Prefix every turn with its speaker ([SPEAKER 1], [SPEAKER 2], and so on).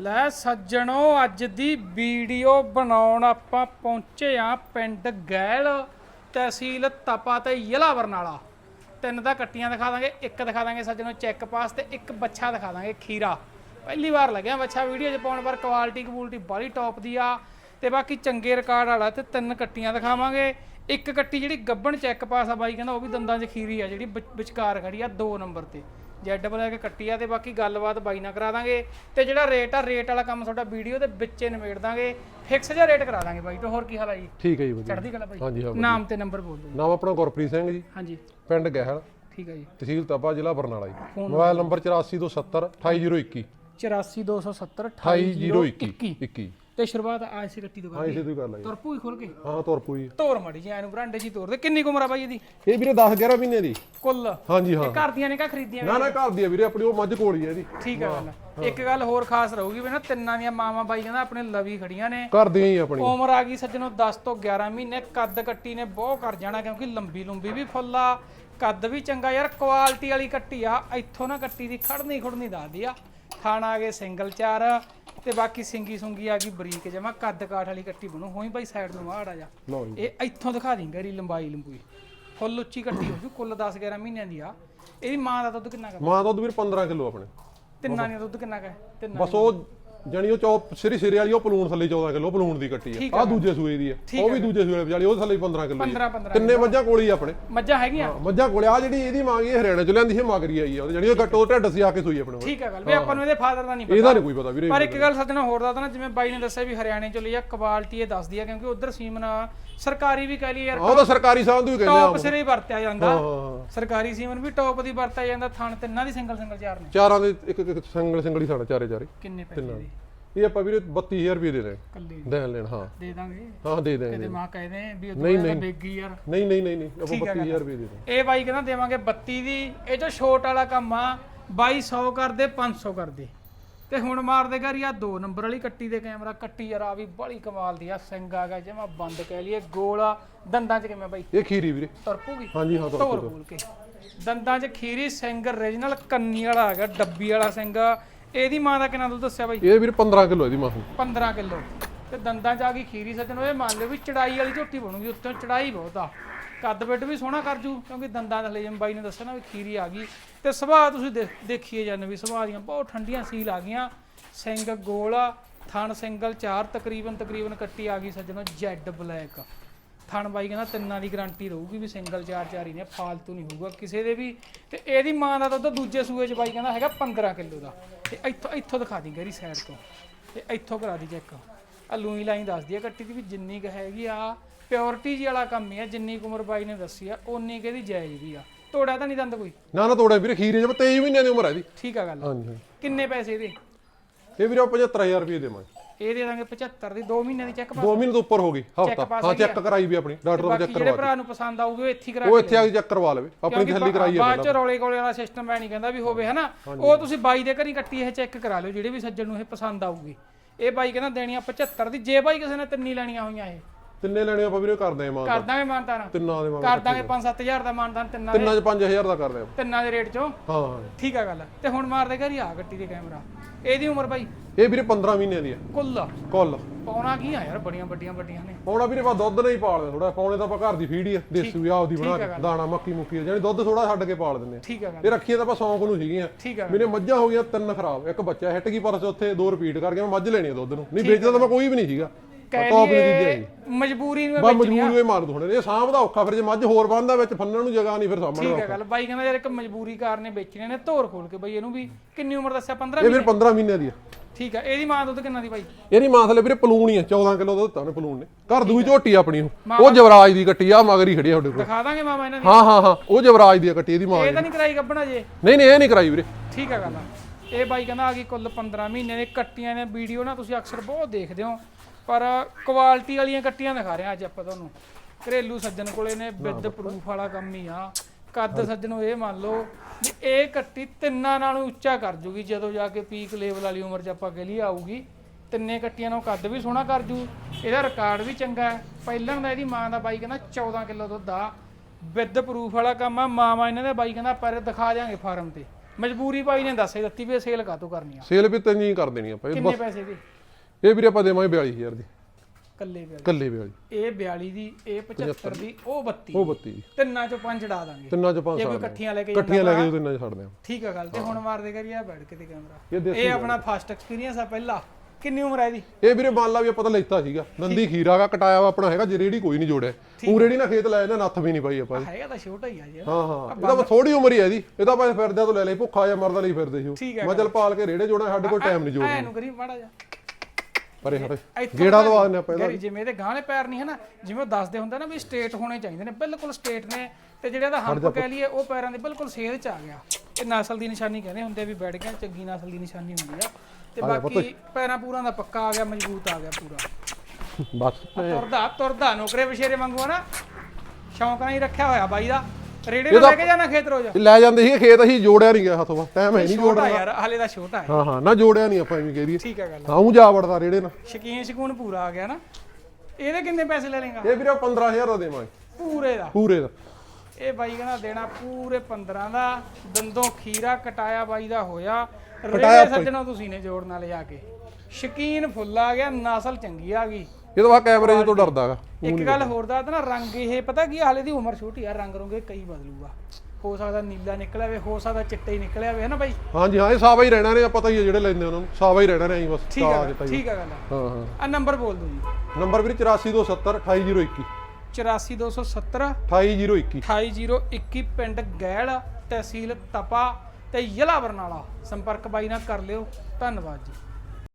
[SPEAKER 1] ਲੈ ਸੱਜਣੋ, ਅੱਜ ਦੀ ਵੀਡੀਓ ਬਣਾਉਣ ਆਪਾਂ ਪਹੁੰਚੇ ਆ ਪਿੰਡ ਗੈਲ ਤਹਿਸੀਲ ਤਪਾ ਤੇ ਜ਼ਿਲ੍ਹਾ ਬਰਨਾਲਾ ਤਿੰਨ ਤਾਂ ਕੱਟੀਆਂ ਦਿਖਾ ਦਾਂਗੇ, ਇੱਕ ਦਿਖਾ ਦਾਂਗੇ ਸੱਜਣੋ ਚੈੱਕ ਪਾਸ ਤੇ ਇੱਕ ਬੱਚਾ ਦਿਖਾ ਦਾਂਗੇ, ਖੀਰਾ। ਪਹਿਲੀ ਵਾਰ ਲੱਗਿਆ ਬੱਚਾ ਵੀਡੀਓ 'ਚ ਪਾਉਣ, ਪਰ ਕੁਆਲਿਟੀ ਕਬੂਲਟੀ ਬਾਲੀ ਟੌਪ ਦੀ ਆ। ਤੇ ਬਾਕੀ ਚੰਗੇ ਰਿਕਾਰਡ ਵਾਲਾ ਤੇ ਤਿੰਨ ਕੱਟੀਆਂ ਦਿਖਾਵਾਂਗੇ। ਇੱਕ ਕੱਟੀ ਜਿਹੜੀ ਗੱਬਣ ਚੈੱਕ ਪਾਸ ਆ ਬਾਈ, ਕਹਿੰਦਾ ਉਹ ਵੀ ਦੰਦਾਂ 'ਚ ਖੀਰੀ ਆ, ਜਿਹੜੀ ਵਿਚ- ਵਿਚਕਾਰ ਖੜੀ ਆ 2 ਨੰਬਰ ਤੇ। ਜੈਡ ਬਲੈਕ ਕੱਟੀ ਆ ਤੇ ਬਾਕੀ ਗੱਲਬਾਤ ਬਾਈ ਨਾਲ ਕਰਾ ਦਾਂਗੇ। ਤੇ ਜਿਹੜਾ ਰੇਟ ਆ ਰੇਟ ਵਾਲਾ ਕੰਮ ਤੁਹਾਡਾ ਵੀਡੀਓ ਦੇ ਵਿੱਚੇ ਨਿਬੇੜ ਦਾਂਗੇ। ਫਿਕਸ ਜਿਹਾ ਰੇਟ ਕਰਾ ਦਾਂਗੇ ਬਾਈ? ਤੋਂ ਹੋਰ ਕੀ ਹਾਲ ਆ ਜੀ?
[SPEAKER 2] ਠੀਕ ਹੈ ਜੀ ਵਧੀਆ।
[SPEAKER 1] ਚੜ੍ਹਦੀ ਕਲਾ ਬਾਈ?
[SPEAKER 2] ਹਾਂਜੀ ਹਾਂ
[SPEAKER 1] ਨਾਮ ਤੇ ਨੰਬਰ ਬੋਲ ਦਿਓ।
[SPEAKER 2] ਨਾਮ ਆਪਣਾ ਗੁਰਪ੍ਰੀਤ ਸਿੰਘ ਜੀ।
[SPEAKER 1] ਹਾਂਜੀ।
[SPEAKER 2] ਪਿੰਡ ਗਹਿਲ।
[SPEAKER 1] ਠੀਕ ਆ ਜੀ।
[SPEAKER 2] ਤਹਿਸੀਲ ਤਪਾ ਜ਼ਿਲ੍ਹਾ ਬਰਨਾਲਾ ਜੀ। ਮੋਬਾਈਲ ਨੰਬਰ 8470 28021
[SPEAKER 1] 84270
[SPEAKER 2] 28021 21
[SPEAKER 1] ਤੇ ਸ਼ੁਰੂਆਤ ਆਜ ਸੀ ਕੱਟੀ ਤੋਂ
[SPEAKER 2] ਹਾਂ ਇਸੇ ਤੋਂ ਹੀ ਕਰ ਲਈ
[SPEAKER 1] ਤੁਰ ਪੂਈ ਖੋਲ ਕੇ।
[SPEAKER 2] ਹਾਂ ਤੁਰ ਪੂਈ।
[SPEAKER 1] ਤੋਰ ਮਾੜੀ ਜੀ ਐਨੂੰ ਬਰਾਂਡੇ ਜੀ ਤੋਰ ਦੇ। ਕਿੰਨੀ ਕੁ ਉਮਰ ਆ ਬਾਈ ਇਹਦੀ?
[SPEAKER 2] ਇਹ ਵੀਰੇ 10 11 ਮਹੀਨੇ ਦੀ।
[SPEAKER 1] ਕੁੱਲ।
[SPEAKER 2] ਹਾਂਜੀ ਹਾਂ।
[SPEAKER 1] ਇਹ ਘਰ ਦੀਆਂ ਨੇ ਕਾ ਖਰੀਦੀਆਂ
[SPEAKER 2] ਨਾ ਨਾ ਘਰ ਦੀ ਆ ਵੀਰੇ ਆਪਣੀ ਉਹ ਮੱਝ ਕੋਲ ਹੀ ਆ ਇਹਦੀ।
[SPEAKER 1] ਠੀਕ ਆ ਗੱਲ ਇੱਕ ਗੱਲ ਹੋਰ ਖਾਸ ਰਹੂਗੀ ਵੀ ਨਾ ਤਿੰਨਾਂ ਦੀਆਂ ਮਾਵਾਂ ਬਾਈ ਕਹਿੰਦਾ ਆਪਣੇ ਲਵੀ ਖੜੀਆਂ ਨੇ।
[SPEAKER 2] ਘਰ ਦੀਆਂ ਹੀ ਆਪਣੀ
[SPEAKER 1] ਉਮਰ ਆ ਗਈ ਸੱਜਣੋ 10 ਤੋਂ 11 ਮਹੀਨੇ। ਕੱਦ ਕੱਟੀ ਨੇ ਬਹੁਤ ਕਰ ਜਾਣਾ ਕਿਉਂਕਿ ਲੰਬੀ ਲੰਬੀ ਵੀ ਫੁੱਲ ਆ। ਕੱਦ ਵੀ ਚੰਗਾ ਯਾਰ ਕੁਆਲਿਟੀ ਵਾਲੀ ਕੱਟੀ ਆ। ਇੱਥੋਂ ਨਾ ਕੱਟੀ ਦੀ ਖੜਨੀ ਖੜਨੀ ਦੱਸਦੀ ਆ। ਖਾਣਾ ਆ ਗਏ ਸਿੰਗਲ ਚਾਰ। ਤੇ ਬਾਕੀ ਸਿੰਗੀ ਸੁੰਗੀ ਆ ਗਈ ਬਰੀਕ ਜਮਾ ਕੱਦ ਕਾਠ ਵਾਲੀ ਕੱਟੀ ਬਣੂ। ਹੋਈ ਬਾਈ ਸਾਈਡ ਨੂੰ ਆੜ ਆ ਜਾ
[SPEAKER 2] ਲਓ ਜੀ।
[SPEAKER 1] ਇਹ ਇੱਥੋਂ ਦਿਖਾ ਦੀ ਗਰੀ ਲੰਬਾਈ ਲੰਬੂਈ। ਫੁੱਲ ਉੱਚੀ ਕੱਟੀ ਹੋ ਜੂ ਕੁੱਲ 10 11 ਮਹੀਨਿਆਂ ਦੀ ਆ। ਇਹਦੀ ਮਾਂ ਦਾ ਦੁੱਧ ਕਿੰਨਾ ਕੁ
[SPEAKER 2] ਮਾਂ ਦੁੱਧ ਵੀਰ 15 ਕਿਲੋ ਆਪਣੇ।
[SPEAKER 1] ਤਿੰਨਾਂ ਦਾ ਦੁੱਧ ਕਿੰਨਾ ਕੁ ਹੈ? ਤਿੰਨਾਂ
[SPEAKER 2] ਬਸ ਉਹ ਜਣੀ ਉਹ ਚੌਪ ਸਿਰੀ ਸਿਰੇ ਵਾਲੀ ਉਹ ਪਲੂਣ ਥੱਲੇ 14 ਕਿਲੋ ਪਲੂਣ ਦੀ ਕੱਟੀ
[SPEAKER 1] ਠੀਕ
[SPEAKER 2] ਆ ਆ। ਦੂਜੇ ਸੂਏ ਦੀ ਆ। ਉਹ ਵੀ ਦੂਜੇ ਸੂਏ ਵਾਲੀ ਉਹ ਥੱਲੇ 15 ਕਿਲੋ
[SPEAKER 1] 15 15
[SPEAKER 2] ਤਿੰਨੇ ਮੱਝਾਂ ਕੋਲ ਹੀ ਆ ਆਪਣੇ?
[SPEAKER 1] ਮੱਝਾਂ ਹੈਗੀਆਂ।
[SPEAKER 2] ਮੱਝਾਂ ਕੋਲੇ। ਆ ਜਿਹੜੀ ਇਹਦੀ ਮਾਂ ਗਈ ਹਰਿਆਣਾ ਚ ਲੈਂਦੀ ਸੀ ਮਗਰੀ ਆਈ ਆ ਉਹ ਜਿਹੜੀ ਉਹ ਗੱਟੋ ਢੱਡ ਸੀ ਆ ਕੇ ਸੂਈ ਆਪਣੇ ਕੋਲ।
[SPEAKER 1] ਠੀਕ ਹੈ ਗੱਲ। ਵੀ ਆਪਾਂ ਨੂੰ ਇਹਦੇ ਫਾਦਰ ਦਾ ਨਹੀਂ ਪਤਾ।
[SPEAKER 2] ਇਹਦਾ ਨਹੀਂ ਕੋਈ ਪਤਾ ਵੀਰੇ
[SPEAKER 1] ਪਰ ਇੱਕ ਗੱਲ ਸੱਜਣਾ ਹੋਰ ਦੱਸਦਾ ਨਾ ਜਿਵੇਂ ਬਾਈ ਨੇ ਦੱਸਿਆ ਵੀ ਹਰਿਆਣੇ ਚੋਂ ਲਈ ਆ ਕੁਆਲਿਟੀ ਇਹ ਦੱਸਦੀ ਆ ਕਿਉਂਕਿ ਉਧਰ ਸੀਮਨ ਸਰਕਾਰੀ ਵੀ ਕਹਿ ਲਈ ਯਾਰ
[SPEAKER 2] ਉਹ ਤਾਂ ਸਰਕਾਰੀ ਸਾਹ ਨੂੰ ਹੀ ਕਹਿੰਦੇ ਆ
[SPEAKER 1] ਟੌਪ ਸਿਰੇ ਹੀ ਵਰਤਿਆ ਜਾਂਦਾ।
[SPEAKER 2] ਹਾਂ।
[SPEAKER 1] ਸਰਕਾਰੀ ਸੀਮਨ ਵੀ ਟੌਪ ਦੀ ਵਰਤਿਆ ਜਾਂਦਾ ਥਣ ਤਿੰਨਾਂ ਦੀ ਸਿੰਗਲ ਸਿੰਗਲ ਚਾਰ ਨੇ।
[SPEAKER 2] ਚਾਰਾਂ ਦੇ ਇੱਕ ਇੱਕ ਸਿੰਗਲ ਸਿੰਗਲ ਹੀ ਸਾਡਾ ਚਾਰੇ ਚਾਰੇ।
[SPEAKER 1] ਕਿੰਨੇ ਪੈਸੇ ਦੀ।
[SPEAKER 2] ਇਹ ਆਪਾਂ ਵੀਰੇ 32000 ਰੁਪਏ ਦੇ ਦੇ
[SPEAKER 1] ਕੱਲੀ।
[SPEAKER 2] ਦੇਣ ਲੈਣ ਹਾਂ।
[SPEAKER 1] ਦੇ ਦਾਂਗੇ।
[SPEAKER 2] ਹਾਂ ਦੇ ਦੇ
[SPEAKER 1] ਕਿਤੇ ਮਾਂ ਕਹਦੇ ਵੀ
[SPEAKER 2] ਨਹੀਂ,
[SPEAKER 1] ਉਹ ਤਾਂ ਬੇਗੀ ਯਾਰ।
[SPEAKER 2] ਨਹੀਂ ਨਹੀਂ ਨਹੀਂ ਨਹੀਂ। ਆਪਾਂ
[SPEAKER 1] ਠੀਕ ਹੈ
[SPEAKER 2] 32000 ਰੁਪਏ ਦੇ ਦੇ
[SPEAKER 1] ਇਹ ਬਾਈ ਕਹਿੰਦਾ ਦੇਵਾਂਗੇ 32 ਦੀ। ਇਹ ਜੋ ਛੋਟ ਵਾਲਾ ਕੰਮ ਆ 2200 ਕਰਦੇ 500 ਕਰਦੇ। ਤੇ ਹੁਣ ਮਾਰਦੇ ਘਰ ਆ ਦੋ ਨੰਬਰ ਵਾਲੀ ਕੱਟੀ ਦੇ ਕੈਮਰਾ। ਕੱਟੀ ਯਾਰ ਆ ਵੀ ਬੜੀ ਕਮਾਲ ਦੀ ਆ। ਸਿੰਘ ਆ ਗਿਆ ਜਿਵੇਂ ਬੰਦ ਕਹਿ ਲਈਏ ਗੋਲ। ਆ ਦੰਦਾਂ 'ਚ ਕਿਵੇਂ ਬਾਈ?
[SPEAKER 2] ਇਹ ਖੀਰੀ ਵੀਰੇ।
[SPEAKER 1] ਤਰਪੂਗੀ?
[SPEAKER 2] ਹਾਂਜੀ ਹਾਂ ਤਾਂ
[SPEAKER 1] ਧੋਰ ਬੋਲ ਕੇ। ਦੰਦਾਂ 'ਚ ਖੀਰੀ ਸਿੰਘ ਰੀਜਨਲ ਕੰਨੀ ਵਾਲਾ ਹੈਗਾ ਡੱਬੀ ਵਾਲਾ ਸਿੰਘ। ਇਹਦੀ ਮਾਂ ਦਾ ਕਿੰਨਾ ਦੁੱਧ ਦੱਸਿਆ ਬਾਈ?
[SPEAKER 2] ਇਹ ਵੀਰੇ 15 ਕਿਲੋ ਇਹਦੀ ਮਾਂ।
[SPEAKER 1] 15 ਕਿਲੋ। ਤੇ ਦੰਦਾਂ 'ਚ ਆ ਗਈ ਖੀਰੀ ਸੱਜਣੋ ਇਹ ਮੰਨ ਲਿਓ ਵੀ ਚੜਾਈ ਵਾਲੀ ਝੋਟੀ ਬਣੂਗੀ ਉੱਤੋਂ ਚੜਾਈ ਬਹੁਤ ਆ। ਕੱਦ ਬਿੱਡ ਵੀ ਸੋਹਣਾ ਕਰ ਜੂ ਕਿਉਂਕਿ ਦੰਦਾਂ ਥੱਲੇ ਜਿਵੇਂ ਬਾਈ ਨੇ ਦੱਸਿਆ ਨਾ ਵੀ ਖੀਰੀ ਆ ਗਈ। ਤੇ ਸੁਭਾਅ ਤੁਸੀਂ ਦੇਖ- ਦੇਖੀਏ ਜਾਂਦੇ ਵੀ ਸੁਭਾਅ ਦੀਆਂ ਬਹੁਤ ਠੰਡੀਆਂ ਸੀਲ ਆ ਗਈਆਂ। ਸਿੰਘ ਗੋਲ ਥਣ ਸਿੰਗਲ ਚਾਰ ਤਕਰੀਬਨ ਤਕਰੀਬਨ ਕੱਟੀ ਆ ਗਈ ਸੱਜਣੋ ਜੈਡ ਬਲੈਕ। ਥਣ ਬਾਈ ਕਹਿੰਦਾ ਤਿੰਨਾਂ ਦੀ ਗਾਰੰਟੀ ਰਹੂਗੀ ਵੀ ਸਿੰਗਲ ਚਾਰ ਚਾਰ ਹੀ ਨੇ ਫਾਲਤੂ ਨਹੀਂ ਹੋਊਗਾ ਕਿਸੇ ਦੇ ਵੀ। ਤੇ ਇਹਦੀ ਮਾਂ ਦਾ ਦੁੱਧ ਦੂਜੇ ਸੂਏ ਚ ਬਾਈ ਕਹਿੰਦਾ ਹੈਗਾ 15 ਕਿਲੋ ਦਾ। ਤੇ ਇੱਥੋਂ ਇੱਥੋਂ ਦਿਖਾ ਦੀ ਗੈਰੀ ਸਾਈਡ ਤੋਂ। ਤੇ ਇੱਥੋਂ ਕਰਾ ਦੀ ਚੈੱਕ ਆ ਲੂਈ ਲਾਈਨ ਦੱਸਦੀ ਆ ਕੱਟੀ ਦੀ ਵੀ ਜਿੰਨੀ ਕੁ ਹੈਗੀ ਆ ਪਿਓਰਿਟੀ ਜੀ ਵਾਲਾ ਕੰਮ ਹੀ ਆ ਜਿੰਨੀ ਉਮਰ ਬਾਈ ਨੇ ਦੱਸੀ ਆ ਓਨੀ ਕੁ ਜਾਇਜ਼ ਦੀ ਆ। ਤੋੜਾ ਤਾਂ ਨਹੀਂ ਦੰਦ ਕੋਈ?
[SPEAKER 2] ਨਾ ਨਾ ਤੋੜੇ ਵੀਰੇ ਖੀਰੇ ਜਬ 23 ਮਹੀਨਿਆਂ ਦੀ ਉਮਰ ਹੈ ਇਹਦੀ।
[SPEAKER 1] ਠੀਕ ਆ ਗੱਲ।
[SPEAKER 2] ਹਾਂਜੀ।
[SPEAKER 1] ਕਿੰਨੇ ਪੈਸੇ ਇਹਦੇ?
[SPEAKER 2] ਇਹ ਵੀਰੇ ਆਪਾਂ 75000 ਰੁਪਏ ਦੇਵਾਂਗੇ।
[SPEAKER 1] ਇਹ ਦੇ ਦਾਂਗੇ 75 ਦੀ 2 ਮਹੀਨਿਆਂ ਦੀ ਚੈੱਕ
[SPEAKER 2] 2 ਮਹੀਨੇ ਤੋਂ ਉੱਪਰ ਹੋ ਗਈ ਹਫਤਾ।
[SPEAKER 1] ਪਾਸ
[SPEAKER 2] ਹਾਂ ਚੈੱਕ ਕਰਾਈ ਵੀ ਆਪਣੀ ਡਾਕਟਰ
[SPEAKER 1] ਬਾਕੀ
[SPEAKER 2] ਚੈੱਕ
[SPEAKER 1] ਜਿਹੜੇ ਭਰਾ ਨੂੰ ਪਸੰਦ ਆਊਗੀ ਉਹ ਇੱਥੇ ਕਰਾ
[SPEAKER 2] ਉਹ ਇੱਥੇ ਆ ਕੇ ਚੈੱਕ ਕਰਵਾ ਲਵੇ। ਆਪਣੀ ਤਸੱਲੀ ਕਰਾਈ ਹੈ
[SPEAKER 1] ਬਾਅਦ ਚ ਰੌਲੇ ਕੋਲੇ ਵਾਲਾ ਸਿਸਟਮ ਮੈਂ ਨਹੀਂ ਕਹਿੰਦਾ ਵੀ ਹੋਵੇ ਹਨਾ? ਉਹ ਤੁਸੀਂ ਬਾਈ ਦੇ ਘਰੀ ਕੱਟੀ ਇਹ ਚੈੱਕ ਕਰਾ ਲਿਓ ਜਿਹੜੇ ਵੀ ਸੱਜਣ ਨੂੰ ਇਹ ਪਸੰਦ ਆਊਗੀ। ਇਹ ਬਾਈ ਕਹਿੰਦਾ ਦੇਣੀਆਂ 75 ਦੀ ਜੇ ਬਾਈ ਕਿਸੇ ਨੇ ਤਿੰਨੀ ਲੈਣੀਆਂ ਹੋਈਆਂ ਇਹ।
[SPEAKER 2] ਤਿੰਨੇ ਲੈਣੇ ਆਪਾਂ ਵੀਰੇ ਕਰਦੇ ਆ ਮਾਂ
[SPEAKER 1] ਕਰ ਦਾਂਗੇ ਮਾਨਤਾਨ
[SPEAKER 2] ਤਿੰਨਾਂ ਦੇ
[SPEAKER 1] ਕਰ ਦਾਂਗੇ 5-7000 ਦਾ ਮਾਨਤਾਨ ਤਿੰਨਾਂ ਦੇ
[SPEAKER 2] ਤਿੰਨਾਂ ਚ 5000 ਦਾ ਕਰਦੇ ਆ
[SPEAKER 1] ਤਿੰਨਾਂ ਦੇ ਰੇਟ ਚੋਂ?
[SPEAKER 2] ਹਾਂ। ਹਾਂ
[SPEAKER 1] ਠੀਕ ਆ ਗੱਲ। ਤੇ ਹੁਣ ਮਾਰਦੇ ਘਰੀ ਆ ਗੱਟੀ ਦੇ ਕੈਮਰਾ। ਇਹਦੀ ਉਮਰ ਬਾਈ?
[SPEAKER 2] ਇਹ ਵੀਰੇ 15 ਮਹੀਨਿਆਂ ਦੀ ਆ।
[SPEAKER 1] ਕੁੱਲ।
[SPEAKER 2] ਕੁੱਲ।
[SPEAKER 1] ਪਾਉਣਾ ਕੀ ਆ ਯਾਰ ਬੜੀਆਂ ਵੱਡੀਆਂ ਵੱਡੀਆਂ ਨੇ।
[SPEAKER 2] ਪਾਉਣਾ ਵੀਰੇ ਬਾ ਦੁੱਧ ਨਹੀਂ ਪਾਲਦੇ ਥੋੜਾ ਪਾਉਣੇ ਤਾਂ ਆਪਾਂ ਘਰ ਦੀ ਫੀਡ ਹੀ ਆ। ਦੇਸੀ ਆ ਆਪਦੀ ਬਣਾ ਕੇ। ਦਾਣਾ ਮੱਕੀ ਮੁੱਕੀ ਜਾਣੀ ਦੁੱਧ ਥੋੜਾ ਛੱਡ ਕੇ ਪਾਲ ਦਿੰਦੇ ਆ।
[SPEAKER 1] ਠੀਕ ਆ ਗੱਲ।
[SPEAKER 2] ਇਹ ਰੱਖੀਆਂ ਤਾਂ ਆਪਾਂ ਸੌਂਕ ਨੂੰ ਸੀਗੀਆਂ।
[SPEAKER 1] ਠੀਕ ਆ
[SPEAKER 2] ਮੇਰੇ ਮੱਝਾਂ ਹੋ ਗਈਆਂ ਤਿੰਨ ਖਰਾਬ। ਇੱਕ ਬੱਚਾ ਹਿੱਟ ਗਈ ਪਰਸ ਉੱਥੇ ਦੋ ਰਿਪੀਟ ਕਰਕੇ ਮੈਂ ਮੱਝ ਲੈਣੀ ਆ ਦੁੱਧ ਨੂੰ। ਨਹੀਂ ਵੇਚਦਾ ਤਾਂ ਮੈਂ ਕੋਈ ਵੀ ਨਹੀਂ ਸੀਗਾ।
[SPEAKER 1] ਕਹਿ
[SPEAKER 2] ਟੌਪ ਦੀ ਜੀ।
[SPEAKER 1] ਮਜਬੂਰੀ ਨੂੰ
[SPEAKER 2] ਬਾ ਮਜਬੂਰੀ ਹੋਏ ਮਾਰ ਦੋ ਹੁਣ ਇਹ ਦਾ ਔਖਾ ਫਿਰ ਜੇ ਮੱਝ ਹੋਰ ਬੰਦਾ ਵਿੱਚ ਫੰਨਣ ਨੂੰ ਜਗ੍ਹਾ ਨਹੀਂ ਫਿਰ ਸਾਹਮਣੇ
[SPEAKER 1] ਠੀਕ ਆ ਗੱਲ। ਬਾਈ ਕਹਿੰਦਾ ਯਾਰ ਇੱਕ ਮਜਬੂਰੀ ਕਾਰਨ ਵੇਚਣੇ ਨੇ ਧੋਰ ਖੋਲ ਕੇ ਬਾਈ ਇਹਨੂੰ ਵੀ। ਕਿੰਨੀ ਉਮਰ ਦੱਸਿਆ? 15
[SPEAKER 2] ਇਹ ਫਿਰ 15 ਮਹੀਨਿਆਂ ਦੀ ਆ।
[SPEAKER 1] ਠੀਕ ਆ। ਇਹਦੀ ਮਾਂ ਦੁੱਧ ਕਿੰਨਾ ਦੀ ਬਾਈ?
[SPEAKER 2] ਇਹਦੀ ਮਾਂ ਥਲੇ ਵੀਰੇ ਪਲੂਣ ਹੀ ਆ। 14 ਕਿਲੋ ਦੁੱਧ ਦਿੱਤਾ ਉਹਨੇ ਪਲੂਣ ਨੇ। ਘਰ ਦੂਈ ਝੋਟੀ ਆਪਣੀ ਉਹ। ਜਵਰਾਜ ਦੀ ਕੱਟੀ ਆ ਮਗਰ ਹੀ ਖੜੀ ਆ ਤੁਹਾਡੇ ਕੋਲ।
[SPEAKER 1] ਦਿਖਾ ਦਾਂਗੇ ਮਾਮਾ ਇਹਨਾਂ ਦੀ।
[SPEAKER 2] ਹਾਂ ਹਾਂ ਹਾਂ। ਉਹ ਜਵਰਾਜ ਦੀ ਕੱਟੀ ਇਹਦੀ ਮਾਂ
[SPEAKER 1] ਇਹ ਤਾਂ ਨਹੀਂ ਕਰਾਈ ਗੱਬਣਾ ਜੇ?
[SPEAKER 2] ਨਹੀਂ ਨਹੀਂ ਇਹ ਨਹੀਂ ਕਰਾਈ ਵੀਰੇ।
[SPEAKER 1] ਠੀਕ ਆ ਗੱਲ ਇਹ ਬਾਈ ਕਹਿੰਦਾ ਆ ਗਈ ਕੁੱਲ 15 ਮਹੀਨੇ ਦੇ ਕੱਟੀਆਂ ਨੇ। ਵੀਡੀਓ ਨਾ ਤੁਸੀਂ ਅਕਸਰ ਬਹੁਤ ਦੇਖਦੇ ਹੋ। ਪਰ ਕੁਆਲਿਟੀ ਵਾਲੀਆਂ ਕੱਟੀਆਂ ਦਿਖਾ ਰਹੇ ਹਾਂ ਅੱਜ ਆਪਾਂ ਤੁਹਾਨੂੰ। ਘਰੇਲੂ ਸੱਜਣ ਕੋਲੇ ਨੇ ਵਿਦ ਪ੍ਰੂਫ ਵਾਲਾ ਕੰਮ ਹੀ ਆ। ਕੱਦ ਸੱਜਣੋ ਇਹ ਮੰਨ ਲਓ ਵੀ ਇਹ ਕੱਟੀ ਤਿੰਨਾਂ ਨਾਲੋਂ ਉੱਚਾ ਕਰ ਜੂਗੀ ਜਦੋਂ ਜਾ ਕੇ ਪੀਕ ਲੈਵਲ ਵਾਲੀ ਉਮਰ 'ਚ ਆਪਾਂ ਕਹਿ ਲਈ ਆਊਗੀ ਤਿੰਨੇ ਕੱਟੀਆਂ ਨੂੰ ਕੱਦ ਵੀ ਸੋਹਣਾ ਕਰ ਜੂ। ਇਹਦਾ ਰਿਕਾਰਡ ਵੀ ਚੰਗਾ ਹੈ। ਪਹਿਲਾਂ ਦਾ ਇਹਦੀ ਮਾਂ ਦਾ ਬਾਈ ਕਹਿੰਦਾ 14 ਕਿਲੋ ਦੁੱਧ ਆ। ਵਿਦ ਪ੍ਰੂਫ ਵਾਲਾ ਕੰਮ ਆ। ਮਾਮਾ ਇਹਨਾਂ ਦੇ ਬਾਈ ਕਹਿੰਦਾ ਪਰ ਦਿਖਾ ਦਿਆਂਗੇ ਫਾਰਮ ਤੇ। ਮਜਬੂਰੀ ਬਾਈ ਨੇ ਦੱਸੇ ਦਿੱਤੀ ਵੀ ਸੇਲ ਕਾਤੋਂ ਕਰਨੀ ਆ।
[SPEAKER 2] ਸੇਲ ਵੀ ਤਿੰਨ ਹੀ ਕਰ ਦੇਣੀ ਆਪਾਂ
[SPEAKER 1] ਕਿੰਨੇ ਪੈਸੇ ਦੀ?
[SPEAKER 2] ਇਹ ਵੀਰੇ ਆਪਾਂ ਦੇਵਾਂਗੇ 42000 ਦੀ।
[SPEAKER 1] ਕੱਲੇ ਬਿਆਲੀ।
[SPEAKER 2] ਕੱਲੇ 42
[SPEAKER 1] ਇਹ 42 ਦੀ ਇਹ 75 ਦੀ। ਉਹ 32
[SPEAKER 2] ਉਹ 32 ਜੀ
[SPEAKER 1] ਤਿੰਨਾਂ ਚੋਂ ਪੰਜ ਡਾ ਦਾਂਗੇ।
[SPEAKER 2] ਤਿੰਨਾਂ ਚ ਪੰਜ
[SPEAKER 1] ਜੇ ਕੋਈ ਇਕੱਠੀਆਂ ਲੈ ਕੇ
[SPEAKER 2] ਇਕੱਠੀਆਂ ਲੈ ਕੇ ਜੋ ਤਿੰਨਾਂ ਚ ਛੱਡਦੇ ਆ।
[SPEAKER 1] ਠੀਕ ਆ ਗੱਲ। ਤੇ ਹੁਣ ਮਾਰਦੇ ਕਰੀ ਆ ਬੈਠ ਕੇ ਤੇ ਕੈਮਰਾ।
[SPEAKER 2] ਇਹ
[SPEAKER 1] ਇਹ ਆਪਣਾ ਫਸਟ ਐਕਸਪੀਰੀਅੰਸ ਆ ਪਹਿਲਾ। ਕਿੰਨੀ ਉਮਰ ਹੈ ਇਹਦੀ?
[SPEAKER 2] ਇਹ ਵੀਰੇ ਮੰਨ ਲਾ ਵੀ ਆਪਾਂ ਤਾਂ ਲੈਤਾ ਸੀਗਾ। ਨੰਦੀ ਖੀਰਾ ਗਾ ਕਟਾਇਆ ਵਾ ਆਪਣਾ ਹੈਗਾ ਜੇ ਰੇੜੀ ਕੋਈ ਨਹੀਂ ਜੋੜਿਆ। ਉਹ ਰੇੜੀ ਨਾਲ ਖੇਤ ਲੈ ਜਾਂਦਾ ਨੱਥ ਵੀ ਨਹੀਂ ਪਾਈ ਆਪਾਂ।
[SPEAKER 1] ਹੈਗਾ ਤਾਂ ਛੋਟਾ ਹੀ ਆ ਜੀ।
[SPEAKER 2] ਹਾਂ ਹਾਂ। ਇਹਦਾ ਬਸ ਥੋੜੀ ਉਮਰ ਹੀ ਹੈ ਇਹਦੀ। ਇਹਦਾ ਆਪਾਂ ਫਿਰਦਿਆਂ ਤੋਂ ਲੈ ਲਈ ਭੁੱਖਾ ਜਾਂ ਮਰਦਾ ਲਈ ਫਿਰਦੇ ਸੀ ਮੈਂ ਚੱਲ ਪਾਲ ਕੇ ਰੇੜੇ ਜੋੜਨਾ ਸਾਡੇ ਕੋਲ ਟਾਈਮ ਨਹੀਂ ਜੋੜਨਾ।
[SPEAKER 1] ਐ ਨੂੰ ਕਰੀ ਮਾੜਾ ਜਾ
[SPEAKER 2] ਪਰੇ ਹਟੇ ਗੇੜਾ ਦਵਾ ਦਿੰਦੇ
[SPEAKER 1] ਗੈਰੀ ਜਿਵੇਂ ਇਹਦੇ ਗਾਂਲੇ ਪੈਰ ਨਹੀਂ ਹੈ ਨਾ ਜਿਵੇਂ ਉਹ ਦੱਸਦੇ ਹੁੰਦੇ ਨਾ ਵੀ ਸਟੇਟ ਹੋਣੇ ਚਾਹੀਦੇ ਨੇ ਬਿਲਕੁਲ ਸਟੇਟ ਨੇ ਤੇ ਜਿਹੜਾ ਇਹਦਾ ਹੰਪ ਕਹਿ ਲਈਏ ਉਹ ਪੈਰਾਂ ਦੇ ਬਿਲਕੁਲ ਸੇਧ ਚ ਆ ਗਿਆ। ਇਹ ਨਸਲ ਦੀ ਨਿਸ਼ਾਨੀ ਕਹਿੰਦੇ ਹੁੰਦੇ ਵੀ ਬੈਠ ਗਿਆ ਚੰਗੀ ਨਸਲ ਦੀ ਨਿਸ਼ਾਨੀ ਹੁੰਦੀ ਆ। ਤੇ ਬਾਕੀ ਪੈਰਾਂ ਪੂਰਾਂ ਦਾ ਪੱਕਾ ਆ ਗਿਆ ਮਜ਼ਬੂਤ ਆ ਗਿਆ ਪੂਰਾ।
[SPEAKER 2] ਬਸ।
[SPEAKER 1] ਤੁਰਦਾ ਤੁਰਦਾ ਨੌਕਰੇ ਵਿਸ਼ੇਰੇ ਵਾਂਗੂ ਨਾ। ਸ਼ੌਂਕ ਨਾਲ ਹੀ ਰੱਖਿਆ ਹੋਇਆ ਬਾਈ ਦਾ। ਰੇੜੇ ਨਾਲ ਲੈ ਕੇ ਜਾਣਾ ਖੇਤ ਰੋਜ਼?
[SPEAKER 2] ਲੈ ਜਾਂਦੇ ਸੀ ਖੇਤ ਅਸੀਂ ਜੋੜਿਆ ਨਹੀਂ ਗਿਆ ਹੱਥੋਂ ਟਾਈਮ ਹੈ ਨਹੀਂ
[SPEAKER 1] ਛੋਟਾ ਯਾਰ ਹਾਲੇ ਦਾ ਛੋਟਾ ਹੈ।
[SPEAKER 2] ਹਾਂ ਹਾਂ ਨਾ ਜੋੜਿਆ ਨਹੀਂ ਆਪਾਂ ਐਵੇਂ ਕਹਿ
[SPEAKER 1] ਠੀਕ ਹੈ ਗੱਲ।
[SPEAKER 2] ਹਾਂ ਉਹ ਜਾ ਵੜਦਾ ਰੇੜੇ ਨਾਲ।
[SPEAKER 1] ਸ਼ਕੀਨ ਸ਼ਕੂਨ ਪੂਰਾ ਆ ਗਿਆ ਨਾ। ਇਹਦੇ ਕਿੰਨੇ ਪੈਸੇ ਲੈ ਲੇਗਾ?
[SPEAKER 2] ਇਹ ਵੀਰੇ 15000 ਦਾ ਦੇਵਾਂਗੇ।
[SPEAKER 1] ਪੂਰੇ ਦਾ?
[SPEAKER 2] ਪੂਰੇ ਦਾ।
[SPEAKER 1] ਇਹ ਬਾਈ ਕਹਿੰਦਾ ਦੇਣਾ ਪੂਰੇ 15 ਦਾ। ਦੰਦੋਂ ਖੀਰਾ ਕਟਾਇਆ ਬਾਈ ਦਾ ਹੋਇਆ। ਰੇੜੇ ਸੱਜਣੋ ਤੁਸੀਂ ਨੇ ਜੋੜਨ ਵਾਲੇ ਆ ਕੇ। ਸ਼ਕੀਨ ਫੁੱਲ ਆ ਗਿਆ ਨਸਲ ਚੰਗੀ ਆ ਗਈ।
[SPEAKER 2] ਇਹ ਤਾਂ ਆ ਕੈਮਰੇ ਤੋਂ ਡਰਦਾਗਾ
[SPEAKER 1] ਇੱਕ ਗੱਲ ਹੋਰ ਦੱਸ ਨਾ ਰੰਗ ਇਹ ਪਤਾ ਕੀ ਹਾਲੇ ਦੀ ਉਮਰ ਛੋਟੀ ਆ ਰੰਗ ਰੋਗੇ ਕਈ ਬਦਲੂਗਾ। ਹੋ ਸਕਦਾ ਨੀਲਾ ਨਿਕਲਿਆ ਵੇ ਹੋ ਸਕਦਾ ਚਿੱਟਾ ਹੀ ਨਿਕਲਿਆ ਵੇ ਹੈ ਨਾ ਬਾਈ?
[SPEAKER 2] ਹਾਂਜੀ ਹਾਂ ਇਹ ਸਾਵਾ ਹੀ ਰਹਿਣਾ ਨੇ ਪਤਾ ਹੀ ਹੈ ਜਿਹੜੇ ਲੈਂਦੇ ਉਹਨਾਂ ਨੂੰ। ਸਾਵਾ ਹੀ ਰਹਿਣਾ ਨੇ ਐਂ ਬਸ
[SPEAKER 1] ਠੀਕ
[SPEAKER 2] ਹੀ
[SPEAKER 1] ਠੀਕ ਆ ਗੱਲ
[SPEAKER 2] ਹਾਂ ਹਾਂ।
[SPEAKER 1] ਆ ਨੰਬਰ ਬੋਲ ਦਿਓ ਜੀ।
[SPEAKER 2] ਨੰਬਰ ਵੀਰੇ 8470 28021
[SPEAKER 1] 84270
[SPEAKER 2] 28021
[SPEAKER 1] 28021 ਪਿੰਡ ਗੈਲ ਤਹਿਸੀਲ ਤਪਾ ਤੇ ਜ਼ਿਲ੍ਹਾ ਬਰਨਾਲਾ। ਸੰਪਰਕ ਬਾਈ ਨਾਲ ਕਰ ਲਿਓ। ਧੰਨਵਾਦ ਜੀ।